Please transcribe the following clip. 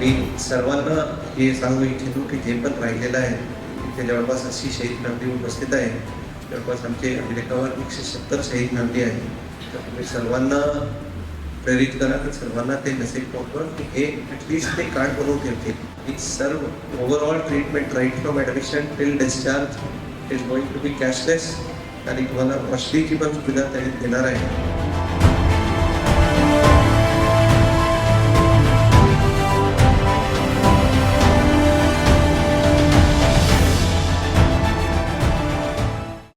मी सर्वांना हे सांगू इच्छितो की जे पण राहिलेलं आहे इथे जवळपास अशी शहीद नांदी उपस्थित आहे. जवळपास आमचे अमेरिकावर एकशे सत्तर शहीद नांदी आहे तर तुम्ही सर्वांना प्रेरित करा तर सर्वांना ते मेसेज पोहोचवा की हे ॲटलिस्ट ते कार्ड बनवून ठेवतील. इट्स सर्व overall treatment right from admission till discharge is going to be cashless आणि तुम्हाला कॉस्टलीची पण सुविधा त्यांनी देणार आहे.